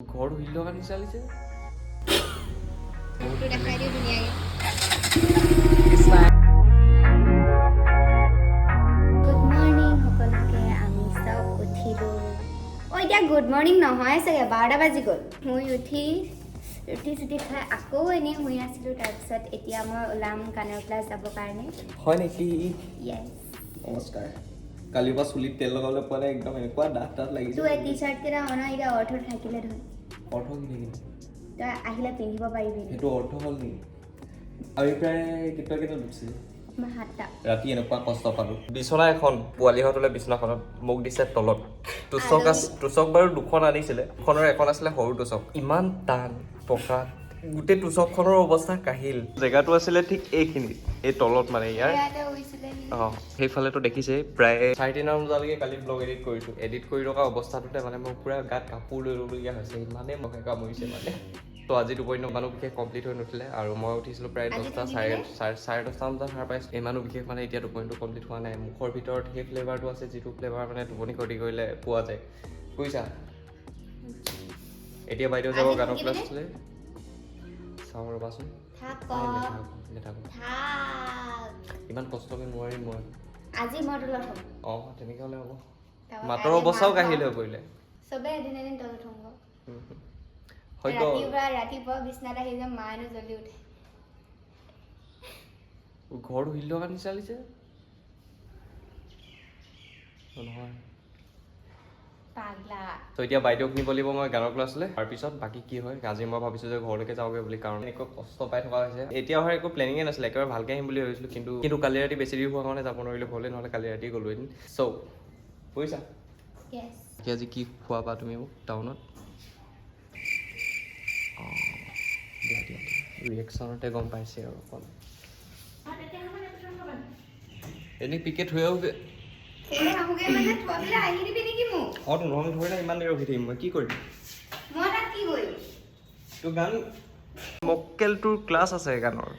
ঘৰটো হিল লগা নিচিনা লাগিছে মুখটো দেখাই দিওঁ ধুনীয়াকৈ। গুড মৰ্ণিং সকলোকে আমি চব উঠিলোঁ। অঁ এতিয়া গুড মৰ্ণিং নহয় চাগে বাৰটা বাজি গ'ল। শুই উঠি ৰুটি চুটি খাই আকৌ এনেই শুই আছিলোঁ তাৰপিছত এতিয়া মই ওলাম কাণৰ ক্লাছ যাবৰ কাৰণে। হয় নেকি? নমস্কাৰ। কালিৰ পৰা চুলিত তেল লগাবলৈ পোৱা নাই একদম এনেকুৱা ডাঠ ডাঠ লাগিছে। তোৰ এই টি চাৰ্টকেইটা অনা এতিয়া অৰ্থ থাকিলে ধৰ। অৰ্থ কি নেকি? তই আহিলে পিন্ধিব পাৰিবি। সেইটো অৰ্থ হ'ল নেকি? আমি প্ৰায় কেতিয়া কেইটাত উঠিছিলোঁ ৰাতি এনেকুৱা কষ্ট পালোঁ। বিচনা এখন পোৱালিহঁত হ'লে বিচনাখনত মোক দিছে তলত। টুচক আছ টুচক বাৰু দুখন আনিছিলে দুখনৰ এখন আছিলে সৰু টুচক ইমান টান পকা। গোটেই টুচকখনৰ অৱস্থা কাহিল। জেগাটো আছিলে ঠিক এইখিনিত এই তলত মানে ইয়াৰ। অঁ সেইফালেতো দেখিছেই প্ৰায় চাৰে তিনিটামান বজালৈকে কালি ব্লগ এডিট কৰিছোঁ। এডিট কৰি থকা অৱস্থাটোতে মানে মোৰ পূৰা গাত কাপোৰ লৈ ল'বলগীয়া হৈছে ইমানেই মহে কামুৰিছে মানে। তো আজি টোপনি মানুহ বিশেষ কমপ্লিট হৈ নুঠিলে আৰু মই উঠিছিলোঁ প্ৰায় দহটা চাৰে? চাৰে চাৰে দহটামান বজাত সাৰ পাইছোঁ। এই মানুহ বিশেষ মানে এতিয়া টোপনিটো কমপ্লিট হোৱা নাই। মুখৰ ভিতৰত সেই ফ্লেভাৰটো আছে যিটো ফ্লেভাৰ মানে টোপনি ক্ষতি কৰিলে পোৱা যায়। বুজিছা? এতিয়া বাইদেউ যাব গানৰ? ক্লাছলৈ চাওঁ ৰ'বাচোন। ইমান কষ্টকৈ নোৱাৰিম মই। আজি মই তোলত হ'ম অঁ তেনেকৈ হ'লে হ'ব। মাতৰ অৱস্থাও কাঢ়ি লৈ পৰিলে। চবেই এদিন এদিন তলত হ'ম ৰাতিপুৱা বিচনাত আহি যাম মা এনো উঠে। ঘৰ শুই লগা নিচিনা লাগিছে নহয়। পাগলা। তো এতিয়া বাইদেউক নিব লাগিব মই গানৰ ক্লাছলৈ তাৰপিছত বাকী কি হয় আজি মই ভাবিছোঁ যে ঘৰলৈকে যাওঁগৈ বুলি কাৰণ একো কষ্ট পাই থকা হৈছে। এতিয়া হয় একো প্লেনিঙে নাছিলে একেবাৰে ভালকৈ আহিম বুলি ভাবিছিলোঁ কিন্তু কিন্তু কালি ৰাতি বেছি দেৰি হোৱা কাৰণে যাব নোৱাৰিলোঁ ঘৰলৈ নহ'লে কালি ৰাতি গ'লো এদিন। চ' বুজিছা? আজি কি খোৱাবা তুমি মোক টাউনত? অঁ দিয়া দিয়া দিয়া। ৰিয়েকশ্যনতে গম পাইছে আৰু অকণ। এনেই পিকে থৈ আহোগৈ। এই আহোগে থৈ পেলাই আহি দিবি নেকি মোক অঁ তো নহ'লে ধৰি নাই ইমান দেৰি ৰখি থাকিম মই কি কৰিম? তোৰ গান কি তোৰ ক্লাছ আছে গানৰ।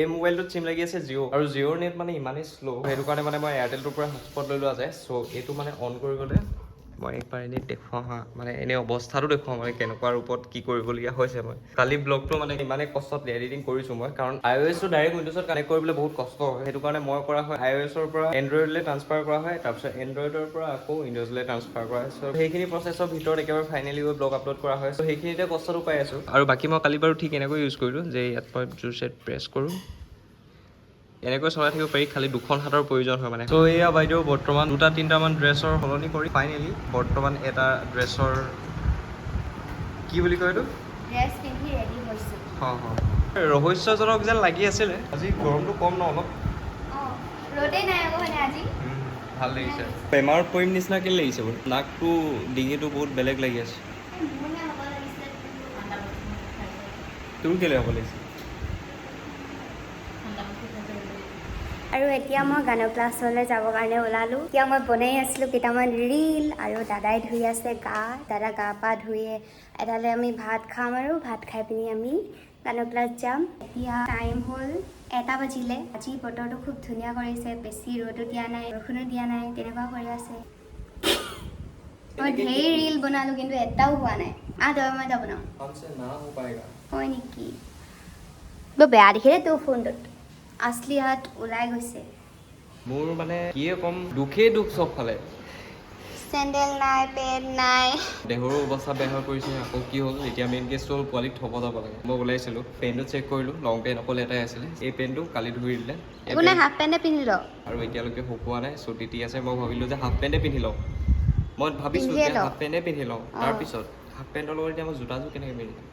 এই মোবাইলটোত চিম লাগি আছে জিঅ' আৰু জিঅ'ৰ নেট মানে ইমানেই শ্ল' সেইটো কাৰণে মানে মই এয়াৰটেলটোৰ পৰা হটস্পট লৈ লোৱা যায়। চ' এইটো মানে অন কৰি গ'লে মই একবাৰ এনেই দেখুৱাওঁ হা মানে এনেই অৱস্থাটো দেখুৱাওঁ মানে কেনেকুৱা ৰূপত কি কৰিবলগীয়া হৈছে মই। কালি ব্লগটো মানে ইমানেই কষ্টত এডিটিং কৰিছোঁ মই কাৰণ আই অ' এছটো ডাইৰেক্ট উইণ্ডোজত কানেক্ট কৰিবলৈ বহুত কষ্ট হয়। সেইটো কাৰণে মই কৰা হয় আই অ' এছৰ পৰা এণ্ড্ৰইডলৈ ট্ৰান্সফাৰ কৰা হয় তাৰপিছত এণ্ড্ৰইডৰ পৰা আকৌ উইণ্ডোজলৈ ট্ৰান্সফাৰ কৰা হয়। চ' সেইখিনি প্ৰচেছৰ ভিতৰত একেবাৰে ফাইনেলি গৈ ব্লগ আপলোড কৰা হয়। চ' সেইখিনিতে কষ্টটো পাই আছোঁ। আৰু বাকী মই কালি বাৰু ঠিক এনেকৈ ইউজ কৰিলোঁ যে ইয়াত মই জোৰ ছেট প্ৰেছ কৰোঁ। এনেকৈ চলাই থাকিব পাৰি খালি দুখন হাতৰ প্ৰয়োজন হয় মানে। ত' এয়া বাইদেউ বৰ্তমান দুটা তিনিটামান ড্ৰেছৰ সলনি কৰি ফাইনেলি বৰ্তমান এটা ড্ৰেছৰ কি বুলি কয় এইটো? ৰহস্যজনক যেন লাগি আছিলে আজি গৰমটো কম ন অলপ? মানে আজি। ভালো লাগিছে। বেমাৰত পৰিম নিচিনা কেলে লাগিছে বাৰু? নাকটো ডিঙিটো বহুত বেলেগ লাগি আছে। তোৰ কেলে হ'ব লাগিছে? আৰু এতিয়া মই গানৰ ক্লাছলৈ যাবৰ কাৰণে ওলালোঁ। এতিয়া মই বনাই আছিলোঁ কেইটামান ৰীল আৰু দাদাই ধুই আছে গা দাদা গা পা ধুয়ে এডালে আমি ভাত খাম আৰু ভাত খাই পিনি আমি গানৰ ক্লাছ যাম। এতিয়া টাইম হ'ল এটা বাজিলে। আজি বতৰটো খুব ধুনীয়া কৰিছে বেছি ৰ'দো দিয়া নাই বৰষুণো দিয়া নাই তেনেকুৱা কৰি আছে। মই ঢেৰ ৰীল বনালোঁ কিন্তু এটাও হোৱা নাই। আহ তই মই যাব বনাওঁ হয় নেকি? বৰ বেয়া দেখিলে তোৰ ফোনটোত। হাত ওলাই গৈছে। মোৰ মানে কিয়ে ক'ম দুখেই দুখ চব ফালে। চেণ্ডেল নাই পেণ্ট নাই। দেহৰো অৱস্থা বেয়া হৈ পৰিছে আকৌ কি হ'ল এতিয়া মেইন কেছটো হ'ল পোৱালিক থ'ব যাব লাগে। মই ওলাইছিলোঁ পেণ্টটো চেক কৰিলোঁ লং পেণ্ট অকল এটাই আছিলে এই পেণ্টটো কালি ধুই দিলে। একো নাই হাফ পেণ্টে পিন্ধি ল আৰু এতিয়ালৈকে শুকোৱা নাই চ' তিতি আছে মই ভাবিলোঁ যে হাফ পেণ্টে পিন্ধি লওঁ। মই ভাবিছোঁ যে হাফ পেণ্টে পিন্ধি লওঁ। তাৰপিছত হাফ পেণ্টৰ লগত এতিয়া মই জোতাযোৰ কেনেকৈ পিন্ধিম?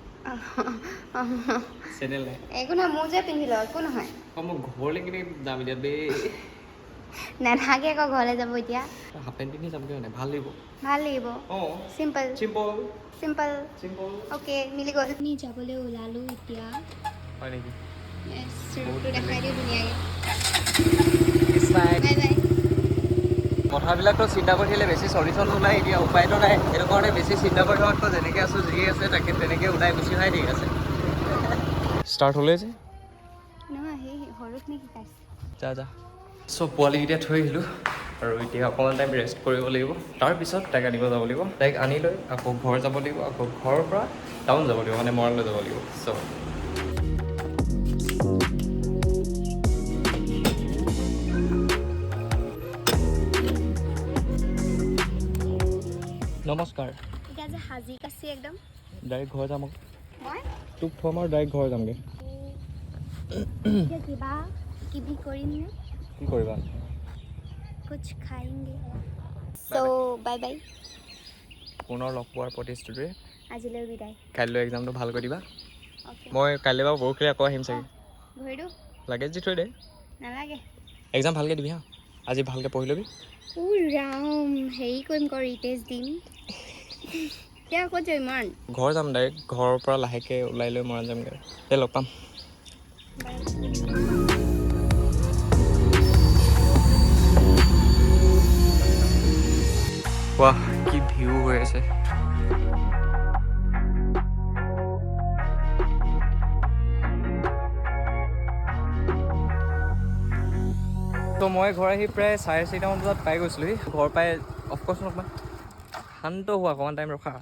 চেণ্ডেল নাই একো নহয় মোৰ যে পিন্ধি ল একো নহয়। অঁ মই ঘৰলৈ কেনেকৈ যাম এতিয়া বে নাথাকে আকৌ ঘৰলৈ যাব এতিয়া। হাফ পেণ্ট পিন্ধি যামগৈ মানে? ভাল লাগিব। ভাল লাগিব। অঁ simple simple simple simple okay মিলি গ'ল। আমি যাবলৈ ওলালোঁ এতিয়া। হয় নেকি? দেখাই দিওঁ ধুনীয়াকৈ। বাই বাই কথাবিলাকতো চিন্তা কৰি থাকিলে বেছি চলিউশ্যন নোলায় এতিয়া উপায়তো নাই। সেইটো কাৰণে বেছি চিন্তা কৰি থকাতকৈ যেনেকৈ আছোঁ যি আছে তাকে তেনেকৈ ওলাই গুচি অহাই ঠিক আছে। ষ্টাৰ্ট হ'লে যে যা। যা চব পোৱালিকেইটা থৈ আহিলোঁ আৰু এতিয়া অকণমান টাইম ৰেষ্ট কৰিব লাগিব। তাৰপিছত তাইক আনিব যাব লাগিব। তাইক আনি লৈ আকৌ ঘৰ যাব লাগিব। আকৌ ঘৰৰ পৰা টাউন যাব লাগিব মানে মৰাণলৈ যাব লাগিব। চ' নমস্কাৰ। তোক থম আৰু ডাইৰেক্ট ঘৰ যামগৈ। কিবা কিবি পুনৰ লগ পোৱাৰ প্ৰতিশ্ৰুতিৰে কাইলৈ এক্সামটো ভালকৈ দিবা। মই কাইলৈ বাৰু পৰহিলৈ আকৌ আহিম চাগে। লাগেজ দি থৈ দে। নালাগে। এক্সাম ভালকৈ দিবি হা। আজি ভালকৈ পঢ়ি ল'বি ও ৰাম হেৰি কৰিম আকৌ ৰিটেষ্ট দিম। এতিয়া ক'ত যাম ইমান ঘৰ যাম ডাইৰেক্ট ঘৰৰ পৰা লাহেকৈ ওলাই লৈ মৰাণ যামগৈ। দে লগ পাম। ৱাহ। ত' মই ঘৰ আহি প্ৰায় চাৰে চাৰিটামান বজাত পাই গৈছিলোহি। ঘৰ পাই অফক'ৰ্চ অকণমান শান্ত হোৱা অকণমান টাইম ৰখা।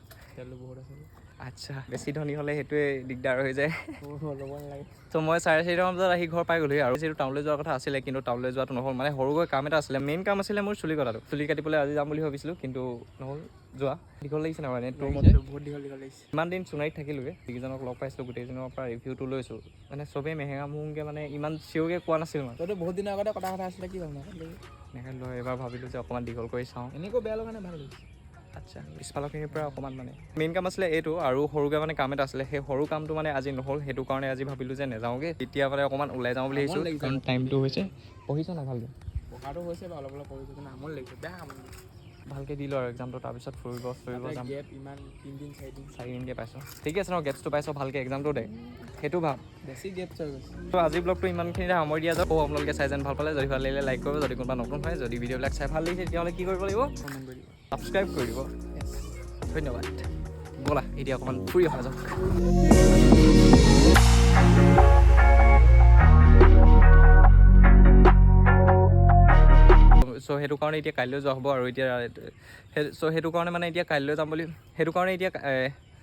বহুত আছে। আচ্ছা। বেছি ধনী হ'লে সেইটোৱে দিগদাৰ হৈ যায়। ল'ব নালাগে। ত' মই চাৰে চাৰিটামান বজাত আহি ঘৰ পাই গ'লোহি আৰু। যিহেতু টাউনলৈ যোৱাৰ কথা আছিলে কিন্তু টাউনলৈ যোৱাটো নহ'ল। মানে সৰুকৈ কাম এটা আছিলে। মেইন কাম আছিলে মোৰ চুলি কটাটো। চুলি কাটিবলৈ আজি যাম বুলি ভাবিছিলোঁ কিন্তু নহ'ল যোৱা। দীঘল লাগিছে নাই মানে তোৰ মতে? বহুত দীঘল দীঘল লাগিছে। ইমান দিন সোণাৰীত থাকিলোঁগৈ। যিকেইজনক লগ পাইছিলোঁ গোটেইজনৰ পৰা ৰিভিউটো লৈছোঁ। মানে চবেই মেহেঙা মোহংকৈ মানে ইমান চিঞৰকৈ কোৱা নাছিল মানে। তইতো বহুত দিনৰ আগতে কথা কথা আছিলে কি হ'ল এনেকৈ লৈ এবাৰ ভাবিলোঁ যে অকণমান দীঘল কৰি চাওঁ। এনেকৈ বেয়া লগা নাই ভালো লাগিছে। আচ্ছা পিছফালৰখিনিৰ পৰা অকণমান মানে। মেইন কাম আছিলে এইটো আৰু সৰুকৈ মানে কাম এটা আছিলে। সেই সৰু কামটো মানে আজি নহ'ল সেইটো কাৰণে আজি ভাবিলোঁ যে নাযাওঁগৈ। তেতিয়া মানে অকণমান ওলাই যাওঁ বুলি ভাবিছোঁ। কাৰণ টাইমটো হৈছে। পঢ়িছ নাই ভালকৈ? পঢ়াটো হৈছে বাৰু অলপ অলপ পঢ়িছোঁ কিন্তু আমনি লাগিছে। বেয়া আমনি ভালকৈ দিলোঁ আৰু এক্সামটো তাৰপিছত ফুৰিব ফুৰিব যাম। ইমান তিনিদিন চাৰিদিন। চাৰিদিনকৈ পাইছোঁ। ঠিকে আছে ন গেপছটো পাইছ ভালকৈ এক্সামটো দে। সেইটো ভাব। বেছি গেপ হৈ গৈছে। তো আজি ব্লগটো ইমানখিনিতে সামৰি দিয়া যাওক আপোনালোকে চাই যেন ভাল পালে যদি ভাল লাগিলে লাইক কৰিব যদি কোনোবা নতুন হয় যদি ভিডিঅ'বিলাক চাই ভাল লাগিছে তেতিয়াহ'লে কি কৰিব লাগিব? কমেণ্ট কৰি দিব। ছাবস্ক্ৰাইব কৰি দিব। ধন্যবাদ। ব'লা এতিয়া অকণমান ফুৰি অহা যাওক। চ' সেইটো কাৰণে এতিয়া কাইলৈ যোৱা হ'ব আৰু এতিয়া চ' সেইটো কাৰণে মানে এতিয়া কাইলৈ যাম বুলি সেইটো কাৰণে এতিয়া